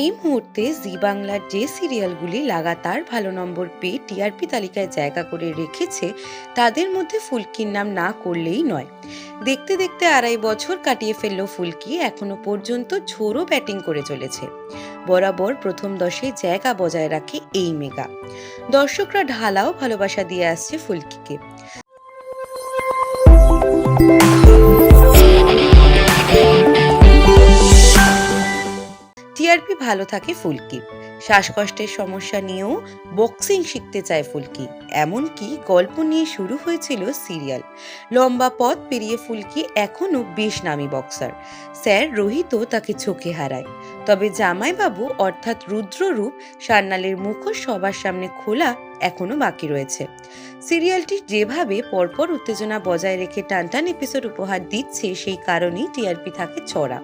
এই মুহূর্তে জি বাংলার যে সিরিয়ালগুলি লাগাতার ভালো নম্বর পেয়ে টিআরপি তালিকায় জায়গা করে রেখেছে, তাদের মধ্যে ফুলকির নাম না করলেই নয়। দেখতে দেখতে আড়াই বছর কাটিয়ে ফেলল ফুলকি, এখনও পর্যন্ত ঝোড়ো ব্যাটিং করে চলেছে। বরাবর প্রথম দশে জায়গা বজায় রাখে এই মেগা। দর্শকরা ঢালাও ভালোবাসা দিয়ে আসছে ফুলকিকে। টিআরপি ভালো থাকে ফুলকি। শ্বাসকষ্টের সমস্যা নিয়েও বক্সিং শিখতে চায় ফুলকি। এমনকি গল্প নিয়ে শুরু হয়েছিল সিরিয়াল। লম্বা পথ পেরিয়ে ফুলকি এখনও বেশ নামী বক্সার। স্যার রোহিতও তাকে চোখে হারায়। তবে জামাইবাবু অর্থাৎ রুদ্ররূপ সান্নালের মুখোশ সবার সামনে খোলা এখনও বাকি রয়েছে। সিরিয়ালটি যেভাবে পরপর উত্তেজনা বজায় রেখে টানটান এপিসোড উপহার দিচ্ছে সেই কারণেই টিআরপি থাকে চড়া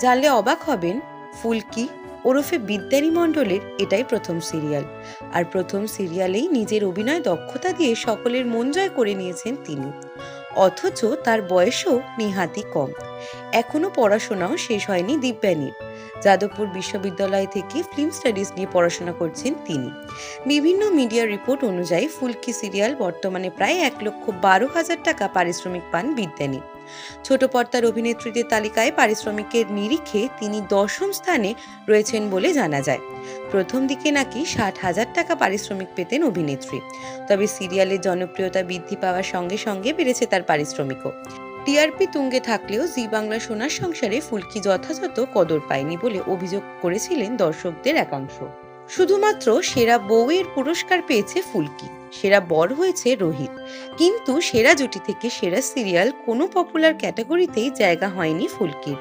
জানলে অবাক হবেন ফুলকি ওরফে বিদ্যানী মণ্ডলের এটাই প্রথম সিরিয়াল। আর প্রথম সিরিয়ালেই নিজের অভিনয় দক্ষতা দিয়ে সকলের মন জয় করে নিয়েছেন তিনি। অথচ তার বয়সও নিহাতি কম। এখনও পড়াশোনাও শেষ হয়নি দিব্যানীর। যাদবপুর বিশ্ববিদ্যালয় থেকে ফিল্ম স্টাডিজ নিয়ে পড়াশোনা করছেন তিনি। বিভিন্ন মিডিয়া রিপোর্ট অনুযায়ী ফুলকি সিরিয়াল বর্তমানে প্রায় এক লক্ষ বারো হাজার টাকা পারিশ্রমিক পান বিদ্যানী। ছোট পর্দার অভিনেত্রীদের তালিকায় পারিশ্রমিকের নিরিখে তিনি দশম স্থানে রয়েছেন বলে জানা যায়। প্রথম দিকে নাকি ষাট হাজার টাকা পারিশ্রমিক পেতেন অভিনেত্রী। তবে সিরিয়ালের জনপ্রিয়তা বৃদ্ধি পাওয়ার সঙ্গে সঙ্গে বেড়েছে তার পারিশ্রমিকও। টিআরপি তুঙ্গে থাকলেও জি বাংলা সোনার সংসারে ফুলকি যথাযথ কদর পায়নি বলে অভিযোগ করেছিলেন দর্শকদের একাংশ। শুধুমাত্র সেরা বউয়ের পুরস্কার পেয়েছে ফুলকি। সেরা বর হয়েছে রোহিত। কিন্তু সেরা জুটি থেকে সেরা সিরিয়াল কোনো পপুলার ক্যাটাগরিতেই জায়গা হয়নি ফুলকির।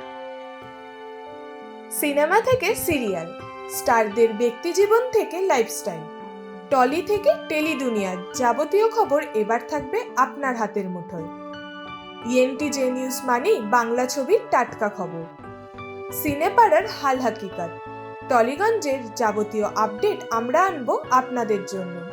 সিনেমা থেকে সিরিয়াল স্টারদের ব্যক্তিজীবন থেকে লাইফস্টাইল টলি থেকে টেলি দুনিয়ার যাবতীয় খবর এবার থাকবে আপনার হাতের মুঠোয়। ইএনটি জে নিউজ মানেই বাংলা ছবির টাটকা খবর। সিনেপাড়ার হাল হাকিকাত টলিগঞ্জের যাবতীয় আপডেট আমরা আনব আপনাদের জন্য।